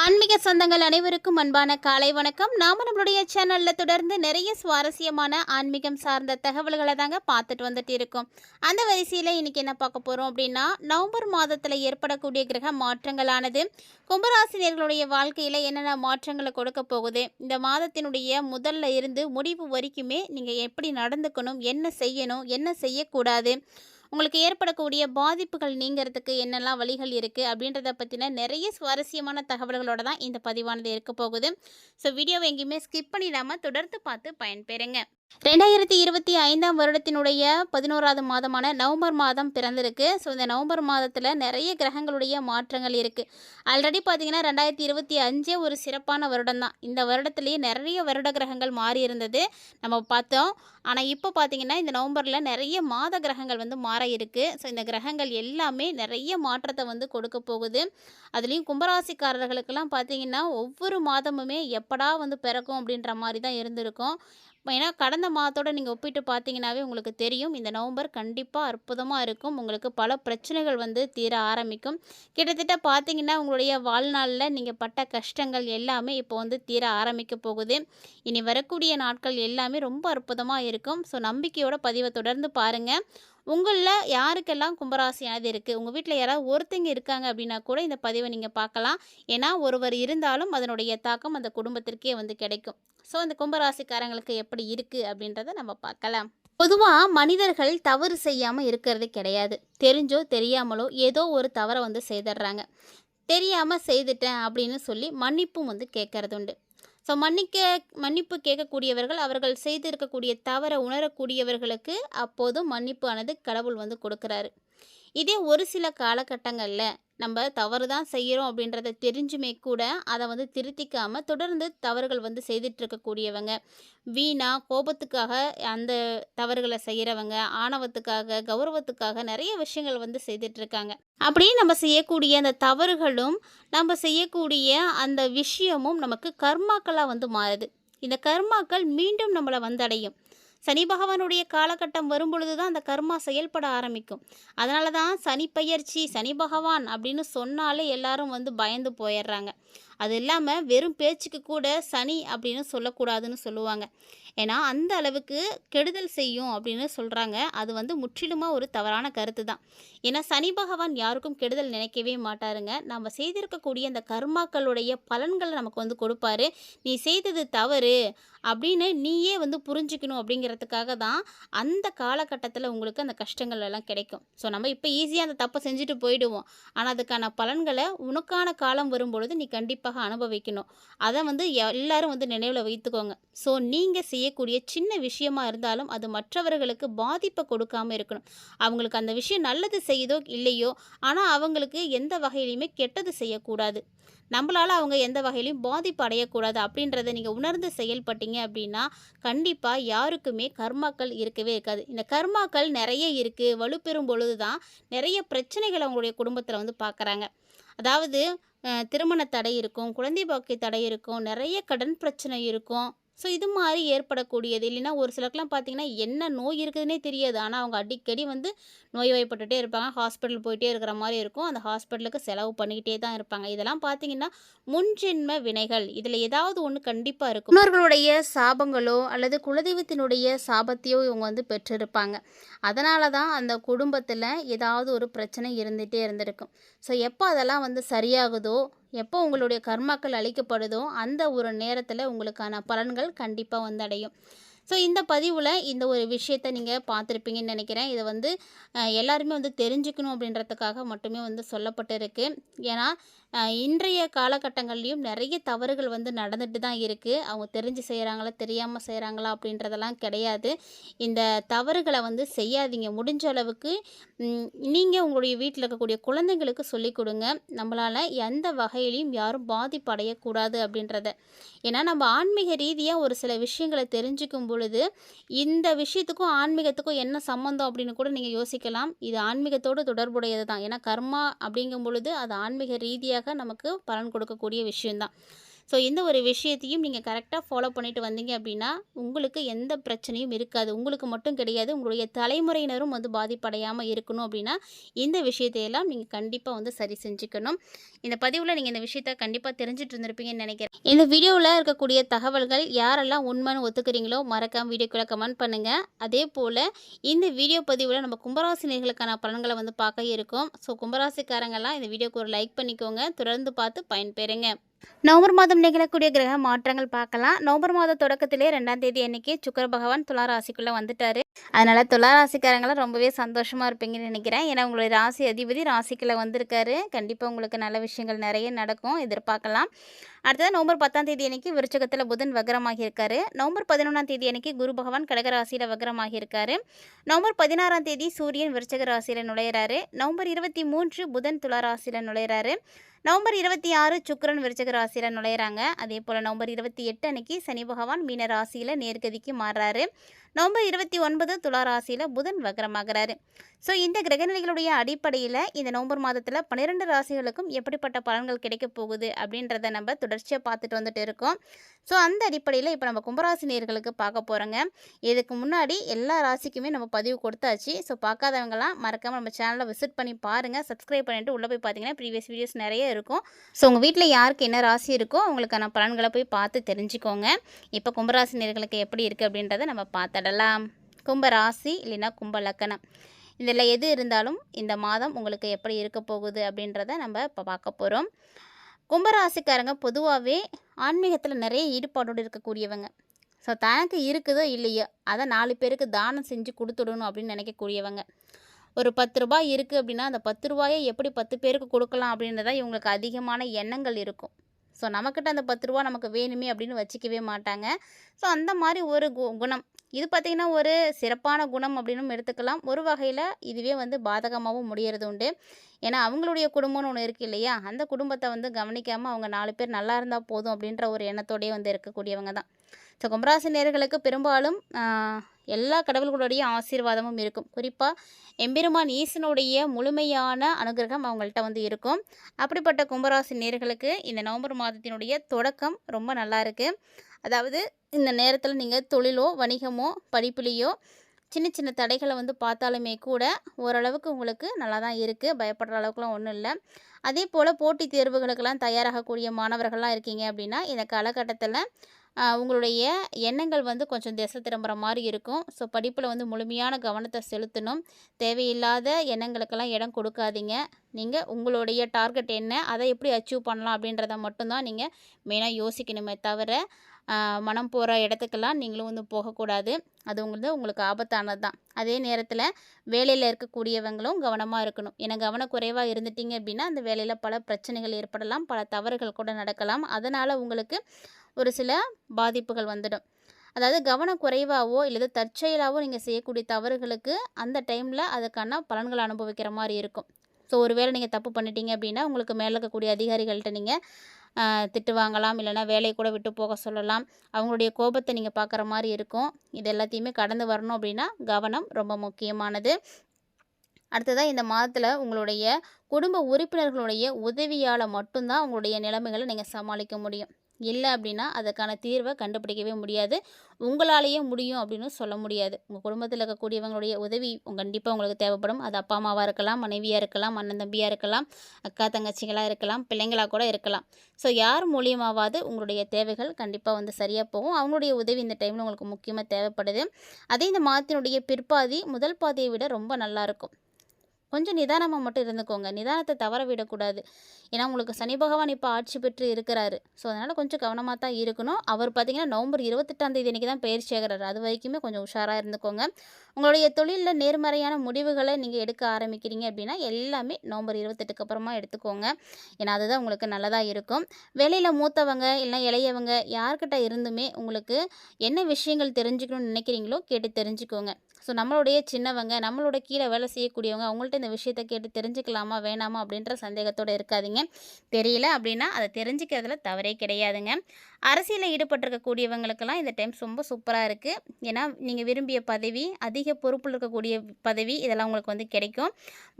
ஆன்மீக சொந்தங்கள் அனைவருக்கும் அன்பான காலை வணக்கம். நாம நம்மளுடைய சேனல்ல தொடர்ந்து நிறைய சுவாரஸ்யமான ஆன்மீகம் சார்ந்த தகவல்களை தாங்க பார்த்துட்டு வந்துட்டு இருக்கோம். அந்த வரிசையில் இன்னைக்கு என்ன பார்க்க போறோம் அப்படின்னா நவம்பர் மாதத்தில் ஏற்படக்கூடிய கிரக மாற்றங்களானது கும்பராசினியர்களுடைய வாழ்க்கையில் என்னென்ன மாற்றங்களை கொடுக்க போகுது இந்த மாதத்தினுடைய முதல்ல இருந்து முடிவு வரைக்குமே நீங்கள் எப்படி நடந்துக்கணும் என்ன செய்யணும் என்ன செய்யக்கூடாது உங்களுக்கு ஏற்படக்கூடிய பாதிப்புகள் நீங்கிறதுக்கு என்னெல்லாம் வழிகள் இருக்குது அப்படின்றத பற்றின நிறைய சுவாரஸ்யமான தகவல்களோட தான் இந்த பதிவானது இருக்க போகுது. ஸோ வீடியோவை எங்கேயுமே ஸ்கிப் பண்ணிடாமல் தொடர்ந்து பார்த்து பயன்பெறுங்க. ரெண்டாயிரத்தி இருபத்தி ஐந்தாம் வருடத்தினுடைய பதினோராவது மாதமான நவம்பர் மாதம் பிறந்திருக்கு. ஸோ இந்த நவம்பர் மாதத்தில் நிறைய கிரகங்களுடைய மாற்றங்கள் இருக்குது ஆல்ரெடி பார்த்தீங்கன்னா ரெண்டாயிரத்தி இருபத்தி அஞ்சே ஒரு சிறப்பான வருடம் தான். இந்த வருடத்துலேயே நிறைய வருட கிரகங்கள் மாறி இருந்தது. நம்ம பார்த்தோம். ஆனால் இப்போ பார்த்தீங்கன்னா இந்த நவம்பரில் நிறைய மாத கிரகங்கள் வந்து மாற இருக்குது ஸோ இந்த கிரகங்கள் எல்லாமே நிறைய மாற்றத்தை வந்து கொடுக்க போகுது. அதுலேயும் கும்பராசிக்காரர்களுக்கெல்லாம் பார்த்தீங்கன்னா ஒவ்வொரு மாதமுமே எப்படா வந்து பிறக்கும் அப்படின்ற மாதிரி தான் இருந்திருக்கும். ஏன்னா கடந்த மாதத்தோடு நீங்கள் ஒப்பிட்டு பார்த்தீங்கன்னாவே உங்களுக்கு தெரியும். இந்த நவம்பர் கண்டிப்பாக அற்புதமாக இருக்கும். உங்களுக்கு பல பிரச்சனைகள் வந்து தீர ஆரம்பிக்கும். கிட்டத்தட்ட பார்த்தீங்கன்னா உங்களுடைய வாழ்நாளில் நீங்கள் பட்ட கஷ்டங்கள் எல்லாமே இப்போ வந்து தீர ஆரம்பிக்க போகுது. இனி வரக்கூடிய நாட்கள் எல்லாமே ரொம்ப அற்புதமாக இருக்கும். ஸோ நம்பிக்கையோட பதிவை தொடர்ந்து பாருங்கள் உங்களில் யாருக்கெல்லாம் கும்பராசியானது இருக்குது உங்கள் வீட்டில் யாராவது ஒருத்தங்க இருக்காங்க அப்படின்னா கூட இந்த பதிவை நீங்கள் பார்க்கலாம். ஏன்னா ஒருவர் இருந்தாலும் அதனுடைய தாக்கம் அந்த குடும்பத்திற்கே வந்து கிடைக்கும். ஸோ அந்த கும்பராசிக்காரங்களுக்கு எப்படி இருக்குது அப்படின்றத நம்ம பார்க்கலாம். பொதுவாக மனிதர்கள் தவறு செய்யாமல் இருக்கிறது கிடையாது. தெரிஞ்சோ தெரியாமலோ ஏதோ ஒரு தவறை வந்து செய்துடுறாங்க. தெரியாமல் செய்துட்டேன் அப்படின்னு சொல்லி மன்னிப்பும் வந்து கேட்கறது உண்டு ஸோ மன்னிக்க மன்னிப்பு கேட்கக்கூடியவர்கள் அவர்கள் செய்திருக்கக்கூடிய தவறை உணரக்கூடியவர்களுக்கு அப்போதும் மன்னிப்பு ஆனது கடவுள் வந்து கொடுக்குறாரு. இதே ஒரு சில காலகட்டங்களில் நம்ம தவறு தான் செய்கிறோம் அப்படின்றத தெரிஞ்சுமே கூட அதை வந்து திருத்திக்காமல் தொடர்ந்து தவறுகள் வந்து செய்துட்ருக்கக்கூடியவங்க. வீணா கோபத்துக்காக அந்த தவறுகளை செய்கிறவங்க ஆணவத்துக்காக கௌரவத்துக்காக நிறைய விஷயங்கள் வந்து செய்துட்டு இருக்காங்க நம்ம செய்யக்கூடிய அந்த தவறுகளும் நம்ம செய்யக்கூடிய அந்த விஷயமும் நமக்கு கர்மாக்களாக வந்து மாறுது. இந்த கர்மாக்கள் மீண்டும் நம்மளை வந்தடையும். சனி பகவானுடைய காலகட்டம் வரும்பொழுது தான் அந்த கர்மா செயல்பட ஆரம்பிக்கும். அதனால தான் சனி பயிற்சி சனி பகவான் அப்படின்னு சொன்னாலே எல்லாரும் வந்து பயந்து போயிடுறாங்க. அது இல்லாமல் வெறும் பேச்சுக்கு கூட சனி அப்படின்னு சொல்லக்கூடாதுன்னு சொல்லுவாங்க. ஏன்னா அந்த அளவுக்கு கெடுதல் செய்யும் அப்படின்னு சொல்கிறாங்க அது வந்து முற்றிலுமாக ஒரு தவறான கருத்து தான். ஏன்னா சனி பகவான் யாருக்கும் கெடுதல் நினைக்கவே மாட்டாருங்க. நம்ம செய்திருக்கக்கூடிய அந்த கர்மாக்களுடைய பலன்களை நமக்கு வந்து கொடுப்பாரு. நீ செய்தது தவறு அப்படின்னு நீயே வந்து புரிஞ்சுக்கணும் அப்படிங்கிறதுக்காக தான் அந்த காலகட்டத்தில் உங்களுக்கு அந்த கஷ்டங்கள் எல்லாம் கிடைக்கும். ஸோ நம்ம இப்போ ஈஸியாக அந்த தப்பை செஞ்சுட்டு போயிடுவோம். ஆனால் அதுக்கான பலன்களை உனக்கான காலம் வரும்பொழுது நீ கண்டிப்பாக அனுபவிக்கணும். அதை வந்து எல்லாரும் வந்து நினைவில் வைத்துக்கோங்க. ஸோ நீங்கள் செய்யக்கூடிய சின்ன விஷயமா இருந்தாலும் அது மற்றவர்களுக்கு பாதிப்பை கொடுக்காம இருக்கணும். அவங்களுக்கு அந்த விஷயம் நல்லது செய்யுதோ இல்லையோ ஆனால் அவங்களுக்கு எந்த வகையிலையுமே கெட்டது செய்யக்கூடாது. நம்மளால் அவங்க எந்த வகையிலையும் பாதிப்பு அடையக்கூடாது அப்படின்றத நீங்கள் உணர்ந்து செயல்பட்டீங்க அப்படின்னா கண்டிப்பாக யாருக்குமே கர்மாக்கள் இருக்கவே இருக்காது. இந்த கர்மாக்கள் நிறைய இருக்குது வலுப்பெறும் பொழுது தான் நிறைய பிரச்சனைகள் அவங்களுடைய குடும்பத்தில் வந்து பார்க்குறாங்க அதாவது திருமண தடை இருக்கும் குழந்தை பாக்கி தடை இருக்கும் நிறைய கடன் பிரச்சனை இருக்கும். ஸோ இது மாதிரி ஏற்படக்கூடியது. இல்லைன்னா ஒரு சிலருக்குலாம் பார்த்திங்கன்னா என்ன நோய் இருக்குதுன்னே தெரியாது. ஆனால் அவங்க அடிக்கடி வந்து நோய்வாய்ப்பட்டுட்டே இருப்பாங்க. ஹாஸ்பிட்டல் போயிட்டே இருக்கிற மாதிரி இருக்கும். அந்த ஹாஸ்பிட்டலுக்கு செலவு பண்ணிக்கிட்டே தான் இருப்பாங்க. இதெல்லாம் பார்த்தீங்கன்னா முன்ஜென்ம வினைகள். இதில் ஏதாவது ஒன்று கண்டிப்பாக இருக்கும். முன்னோர்களுடைய சாபங்களோ அல்லது குலதெய்வத்தினுடைய சாபத்தையோ இவங்க வந்து பெற்றிருப்பாங்க. அதனால தான் அந்த குடும்பத்தில் ஏதாவது ஒரு பிரச்சனை இருந்துகிட்டே இருந்திருக்கும். ஸோ எப்போ அதெல்லாம் வந்து சரியாகுதோ எப்போ உங்களுடைய கர்மாக்கள் அளிக்கப்படுதோ அந்த ஒரு நேரத்தில் உங்களுக்கான பலன்கள் கண்டிப்பாக வந்து அடையும் ஸோ இந்த பதிவில் இந்த ஒரு விஷயத்தை நீங்கள் பார்த்துருப்பீங்கன்னு நினைக்கிறேன். இதை வந்து எல்லாருமே வந்து தெரிஞ்சுக்கணும் அப்படின்றதுக்காக மட்டுமே வந்து சொல்லப்பட்டிருக்கு. ஏன்னா இன்றைய காலகட்டங்கள்லேயும் நிறைய தவறுகள் வந்து நடந்துட்டு தான் இருக்குது அவங்க தெரிஞ்சு செய்கிறாங்களா தெரியாமல் செய்கிறாங்களா அப்படின்றதெல்லாம் கிடையாது. இந்த தவறுகளை வந்து செய்யாதீங்க. முடிஞ்ச அளவுக்கு நீங்கள் உங்களுடைய வீட்டில் இருக்கக்கூடிய குழந்தைங்களுக்கு சொல்லிக் கொடுங்க. நம்மளால் எந்த வகையிலையும் யாரும் பாதிப்படையக்கூடாது அப்படின்றத. ஏன்னா நம்ம ஆன்மீக ரீதியாக ஒரு சில விஷயங்களை தெரிஞ்சுக்கும் பொழுது இந்த விஷயத்துக்கும் ஆன்மீகத்துக்கும் என்ன சம்மந்தம் அப்படின்னு கூட நீங்கள் யோசிக்கலாம். இது ஆன்மீகத்தோடு தொடர்புடையது தான். ஏன்னா கர்மா அப்படிங்கும் பொழுது அது ஆன்மீக ரீதியாக நமக்கு பலன் கொடுக்கக்கூடிய விஷயம்தான். ஸோ இந்த ஒரு விஷயத்தையும் நீங்கள் கரெக்டாக ஃபாலோ பண்ணிட்டு வந்தீங்க அப்படின்னா உங்களுக்கு எந்த பிரச்சனையும் இருக்காது. உங்களுக்கு மட்டும் கிடையாது. உங்களுடைய தலைமுறையினரும் வந்து பாதிப்படையாமல் இருக்கணும் அப்படின்னா இந்த விஷயத்தையெல்லாம் நீங்கள் கண்டிப்பாக வந்து சரி செஞ்சுக்கணும். இந்த பதிவில் நீங்கள் இந்த விஷயத்த கண்டிப்பாக தெரிஞ்சுட்டு இருந்திருப்பீங்கன்னு நினைக்கிறேன். இந்த வீடியோவில் இருக்கக்கூடிய தகவல்கள் யாரெல்லாம் உண்மைன்னு ஒத்துக்கிறீங்களோ மறக்காம வீடியோக்குள்ளே கமெண்ட் பண்ணுங்கள் அதே போல் இந்த வீடியோ பதிவில் நம்ம கும்பராசினியர்களுக்கான பலன்களை வந்து பார்க்க இருக்கோம். ஸோ கும்பராசிக்காரங்கெல்லாம் இந்த வீடியோக்கு ஒரு லைக் பண்ணிக்கோங்க. தொடர்ந்து பார்த்து பயன்பெறுங்க. நவம்பர் மாதம் நிகழக்கூடிய கிரக மாற்றங்கள் பார்க்கலாம். நவம்பர் மாத தொடக்கத்திலே ரெண்டாம் தேதி அன்னைக்கு சுக்கர பகவான் துலா வந்துட்டார் வந்துட்டாரு. அதனால துலா ராசிக்காரங்களாம் ரொம்பவே சந்தோஷமாக இருப்பீங்கன்னு நினைக்கிறேன். ஏன்னா உங்களுடைய ராசி அதிபதி ராசிக்குள்ளே வந்திருக்காரு. கண்டிப்பாக உங்களுக்கு நல்ல விஷயங்கள் நிறைய நடக்கும். எதிர்பார்க்கலாம். அடுத்தது நவம்பர் பத்தாம் தேதி அன்னைக்கு விருச்சகத்தில் புதன் வக்ரமாகி இருக்காரு நவம்பர் பதினொன்றாம் தேதி அன்னைக்கு குரு பகவான் கடகராசியில் இருக்காரு நவம்பர் பதினாறாம் தேதி சூரியன் விருச்சக ராசியில் நுழையிறாரு. நவம்பர் இருபத்தி மூன்று புதன் துளாராசியில் நுழையிறாரு. நவம்பர் இருபத்தி ஆறு சுக்கரன் விருச்சக ராசியில் நுழையிறாங்க. அதே போல் நவம்பர் இருபத்தி எட்டு அன்னைக்கு சனி பகவான் மீன ராசியில் நேர்கதிக்கு மாறுறாரு. நவம்பர் இருபத்தி ஒன்பது துலா ராசியில் புதன் வக்ரமாகிறாரு. ஸோ இந்த கிரகநிலைகளுடைய அடிப்படையில் இந்த நவம்பர் மாதத்தில் பன்னிரெண்டு ராசிகளுக்கும் எப்படிப்பட்ட பலன்கள் கிடைக்க போகுது அப்படின்றத நம்ம தொடர்ச்சியாக பார்த்துட்டு வந்துட்டு இருக்கோம். ஸோ அந்த அடிப்படையில் இப்போ நம்ம கும்பராசி நேர்களுக்கு பார்க்க போகிறோங்க இதுக்கு முன்னாடி எல்லா ராசிக்குமே நம்ம பதிவு கொடுத்தாச்சு. ஸோ பார்க்காதவங்கலாம் மறக்காமல் நம்ம சேனலை விசிட் பண்ணி பாருங்கள் சப்ஸ்கிரைப் பண்ணிவிட்டு உள்ளே போய் பார்த்தீங்கன்னா ப்ரீவியஸ் வீடியோஸ் நிறைய இருக்கும். ஸோ உங்கள் வீட்டில் யாருக்கு என்ன ராசி இருக்கோ அவங்களுக்கான பலன்களை போய் பார்த்து தெரிஞ்சுக்கோங்க. இப்போ கும்பராசி நேர்களுக்கு எப்படி இருக்குது அப்படின்றத நம்ம பார்த்துடலாம் கும்ப ராசி இல்லைன்னா கும்ப லக்கணம். இதில் எது இருந்தாலும் இந்த மாதம் உங்களுக்கு எப்படி இருக்க போகுது அப்படின்றத நம்ம இப்போ பார்க்க போகிறோம் கும்பராசிக்காரங்க பொதுவாகவே ஆன்மீகத்தில் நிறைய ஈடுபாடோடு இருக்கக்கூடியவங்க. ஸோ தனக்கு இருக்குதோ இல்லையோ அதை நாலு பேருக்கு தானம் செஞ்சு கொடுத்துடணும் அப்படின்னு நினைக்கக்கூடியவங்க. ஒரு பத்து ரூபாய் இருக்குது அப்படின்னா அந்த பத்து ரூபாயை எப்படி பத்து பேருக்கு கொடுக்கலாம் அப்படின்றத இவங்களுக்கு அதிகமான எண்ணங்கள் இருக்கும். ஸோ நமக்கிட்ட அந்த பத்து ரூபா நமக்கு வேணுமே அப்படின்னு வச்சுக்கவே மாட்டாங்க. ஸோ அந்த மாதிரி ஒரு கு குணம். இது பார்த்திங்கன்னா ஒரு சிறப்பான குணம் அப்படின்னும் எடுத்துக்கலாம். ஒரு வகையில் இதுவே வந்து பாதகமாகவும் முடியறது உண்டு. ஏன்னா அவங்களுடைய குடும்பம்னு ஒன்று இருக்குது இல்லையா? அந்த குடும்பத்தை வந்து கவனிக்காமல் அவங்க நாலு பேர் நல்லா இருந்தால் போதும் அப்படின்ற ஒரு எண்ணத்தோடயே வந்து இருக்கக்கூடியவங்க தான். ஸோ கும்பராசி நேர்களுக்கு பெரும்பாலும் எல்லா கடவுள்களுடைய ஆசீர்வாதமும் இருக்கும். குறிப்பாக எம்பெருமான் ஈசனுடைய முழுமையான அனுகிரகம் அவங்கள்ட்ட வந்து இருக்கும். அப்படிப்பட்ட கும்பராசி நேர்களுக்கு இந்த நவம்பர் மாதத்தினுடைய தொடக்கம் ரொம்ப நல்லா இருக்குது அதாவது இந்த நேரத்தில் நீங்கள் தொழிலோ வணிகமோ படிப்புலேயோ சின்ன சின்ன தடைகளை வந்து பார்த்தாலுமே கூட ஓரளவுக்கு உங்களுக்கு நல்லா தான் இருக்குது பயப்படுற அளவுக்குலாம் ஒன்றும் இல்லை. அதே போல் போட்டித் தேர்வுகளுக்கெல்லாம் தயாராகக்கூடிய மாணவர்கள்லாம் இருக்கீங்க அப்படின்னா இந்த காலகட்டத்தில் உங்களுடைய எண்ணங்கள் வந்து கொஞ்சம் திசை திரும்புகிற மாதிரி இருக்கும். ஸோ படிப்பில் வந்து முழுமையான கவனத்தை செலுத்தணும். தேவையில்லாத எண்ணங்களுக்கெல்லாம் இடம் கொடுக்காதீங்க. நீங்கள் உங்களுடைய டார்கெட் என்ன அதை எப்படி அச்சீவ் பண்ணலாம் அப்படின்றத மட்டும்தான் நீங்கள் மெயினாக யோசிக்கணுமே தவிர மனம் போகிற இடத்துக்கெல்லாம் நீங்களும் வந்து போகக்கூடாது. அது வந்து உங்களுக்கு ஆபத்தானது தான் அதே நேரத்தில் வேலையில் இருக்கக்கூடியவங்களும் கவனமாக இருக்கணும். ஏன்னா கவனக்குறைவாக இருந்துட்டீங்க அப்படின்னா அந்த வேலையில் பல பிரச்சனைகள் ஏற்படலாம். பல தவறுகள் கூட நடக்கலாம். அதனால் உங்களுக்கு ஒரு சில பாதிப்புகள் வந்துடும். அதாவது கவனக்குறைவாகவோ இல்லது தற்செயலாகவோ நீங்கள் செய்யக்கூடிய தவறுகளுக்கு அந்த டைமில் அதுக்கான பலன்களை அனுபவிக்கிற மாதிரி இருக்கும். ஸோ ஒருவேளை நீங்கள் தப்பு பண்ணிட்டீங்க அப்படின்னா உங்களுக்கு மேலே இருக்கக்கூடிய அதிகாரிகள்கிட்ட நீங்கள் திட்டு வாங்கலாம் இல்லைன்னா வேலையை கூட விட்டு போக சொல்லலாம். அவங்களுடைய கோபத்தை நீங்கள் பார்க்குற மாதிரி இருக்கும். இது எல்லாத்தையுமே கடந்து வரணும் அப்படின்னா கவனம் ரொம்ப முக்கியமானது. அடுத்ததாக இந்த மாதத்தில் உங்களுடைய குடும்ப உறுப்பினர்களுடைய உதவியால் மட்டும்தான் உங்களுடைய நிலைமைகளை நீங்கள் சமாளிக்க முடியும். இல்லை அப்படின்னா அதுக்கான தீர்வை கண்டுபிடிக்கவே முடியாது. உங்களாலேயே முடியும் அப்படின்னு சொல்ல முடியாது. உங்கள் குடும்பத்தில் இருக்கக்கூடியவங்களுடைய உதவி கண்டிப்பாக உங்களுக்கு தேவைப்படும். அது அப்பா அம்மாவாக இருக்கலாம் மனைவியாக இருக்கலாம் அண்ணன் தம்பியாக இருக்கலாம் அக்கா தங்கச்சிகளாக இருக்கலாம் பிள்ளைங்களாக கூட இருக்கலாம். ஸோ யார் மூலியமாவது உங்களுடைய தேவைகள் கண்டிப்பாக வந்து சரியாக போகும். அவங்களுடைய உதவி இந்த டைமில் உங்களுக்கு முக்கியமாக தேவைப்படுது. அதே இந்த மாதத்தினுடைய பிற்பாதி முதல் பாதியை விட ரொம்ப நல்லாயிருக்கும் கொஞ்சம் நிதானமாக மட்டும் இருந்துக்கோங்க. நிதானத்தை தவற விடக்கூடாது. ஏன்னா உங்களுக்கு சனி பகவான் இப்போ ஆட்சி பெற்று இருக்கிறாரு. ஸோ அதனால் கொஞ்சம் கவனமாக தான் இருக்கணும். அவர் பார்த்தீங்கன்னா நவம்பர் இருபத்தெட்டாம் தேதி அன்றைக்கி தான் பயிற்சி ஆகிறாரு அது வரைக்குமே கொஞ்சம் உஷாராக இருந்துக்கோங்க. உங்களுடைய தொழிலில் நேர்மறையான முடிவுகளை நீங்கள் எடுக்க ஆரம்பிக்கிறீங்க அப்படின்னா எல்லாமே நவம்பர் இருபத்தெட்டுக்கு அப்புறமா எடுத்துக்கோங்க. ஏன்னா அதுதான் உங்களுக்கு நல்லதாக இருக்கும். வேலையில் மூத்தவங்க இல்லை இளையவங்க யார்கிட்ட இருந்துமே உங்களுக்கு என்ன விஷயங்கள் தெரிஞ்சுக்கணும்னு நினைக்கிறீங்களோ கேட்டு தெரிஞ்சுக்கோங்க. ஸோ நம்மளுடைய சின்னவங்க நம்மளோட கீழே வேலை செய்யக்கூடியவங்க அவங்கள்ட்ட போயிட்டு இந்த விஷயத்த கேட்டு தெரிஞ்சுக்கலாமா வேணாமா அப்படின்ற சந்தேகத்தோடு இருக்காதீங்க. தெரியல அப்படின்னா அதை தெரிஞ்சுக்கிறதுல தவறே கிடையாதுங்க. அரசியலில் ஈடுபட்டிருக்கக்கூடியவங்களுக்கெல்லாம் இந்த டைம் ரொம்ப சூப்பராக இருக்குது ஏன்னா நீங்கள் விரும்பிய பதவி அதிக பொறுப்பில் இருக்கக்கூடிய பதவி இதெல்லாம் உங்களுக்கு வந்து கிடைக்கும்.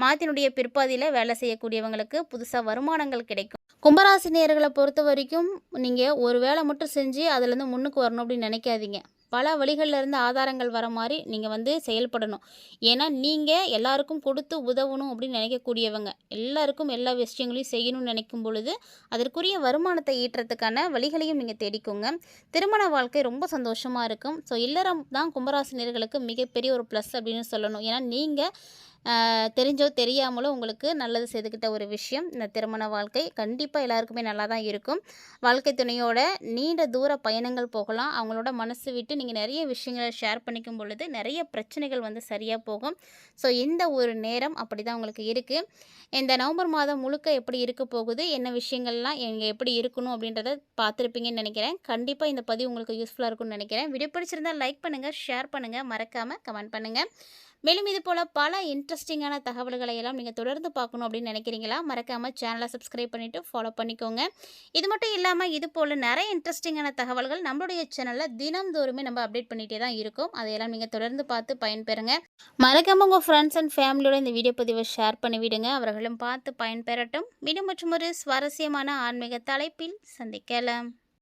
மாத்தினுடைய பிற்பாதியில் வேலை செய்யக்கூடியவங்களுக்கு புதுசாக வருமானங்கள் கிடைக்கும். கும்பராசினியர்களை பொறுத்த வரைக்கும் நீங்கள் ஒரு வேலை மட்டும் செஞ்சு அதுலேருந்து முன்னுக்கு வரணும் அப்படின்னு நினைக்காதீங்க. பல வழிகளில் இருந்து ஆதாரங்கள் வர மாதிரி நீங்கள் வந்து செயல்படணும். ஏன்னா நீங்கள் எல்லாருக்கும் கொடுத்து உதவணும் அப்படின்னு நினைக்கக்கூடியவங்க எல்லாருக்கும் எல்லா விஷயங்களையும் செய்யணும்னு நினைக்கும் பொழுது அதற்குரிய வருமானத்தை ஈட்டுறதுக்கான வழிகளையும் நீங்கள் தேடிக்கோங்க. திருமண வாழ்க்கை ரொம்ப சந்தோஷமாக இருக்கும். ஸோ இல்லறம் தான் கும்பராசினியர்களுக்கு மிகப்பெரிய ஒரு ப்ளஸ் அப்படின்னு சொல்லணும். ஏன்னா நீங்கள் தெரிஞ்சோ தெரியாமலோ உங்களுக்கு நல்லது செய்துக்கிட்ட ஒரு விஷயம். இந்த திருமண வாழ்க்கை கண்டிப்பாக எல்லாருக்குமே நல்லா தான் இருக்கும். வாழ்க்கை துணையோட நீண்ட தூர பயணங்கள் போகலாம். அவங்களோட மனசு விட்டு நீங்கள் நிறைய விஷயங்களை ஷேர் பண்ணிக்கும் பொழுது நிறைய பிரச்சனைகள் வந்து சரியாக போகும். ஸோ இந்த ஒரு நேரம் அப்படி தான் உங்களுக்கு இருக்குது இந்த நவம்பர் மாதம் முழுக்க எப்படி இருக்க போகுது? என்ன விஷயங்கள்லாம் இங்கே எப்படி இருக்கணும் அப்படின்றத பார்த்துருப்பீங்கன்னு நினைக்கிறேன். கண்டிப்பாக இந்த பதிவு உங்களுக்கு யூஸ்ஃபுல்லாக இருக்கும்னு நினைக்கிறேன். வீடியோ பிடிச்சிருந்தால் லைக் பண்ணுங்கள் ஷேர் பண்ணுங்கள் மறக்காமல் கமெண்ட் பண்ணுங்கள் மேலும் இது போல் பல இன்ட்ரெஸ்டிங்கான தகவல்களை எல்லாம் நீங்கள் தொடர்ந்து பார்க்கணும் அப்படின்னு நினைக்கிறீங்களா? மறக்காமல் சேனலை சப்ஸ்கிரைப் பண்ணிவிட்டு ஃபாலோ பண்ணிக்கோங்க. இது மட்டும் இல்லாமல் இது போல் நிறைய இன்ட்ரெஸ்டிங்கான தகவல்கள் நம்மளுடைய சேனலில் தினம்தோறுமே நம்ம அப்டேட் பண்ணிகிட்டே தான் இருக்கும். அதையெல்லாம் நீங்கள் தொடர்ந்து பார்த்து பயன்பெறுங்க. மறக்காமல் உங்கள் ஃப்ரெண்ட்ஸ் அண்ட் ஃபேமிலியோட இந்த வீடியோ பதிவை ஷேர் பண்ணி விடுங்க அவர்களும் பார்த்து பயன்பெறட்டும். மீண்டும் மற்றும் ஒரு சுவாரஸ்யமான ஆன்மீக தலைப்பில் சந்திக்கலாம்.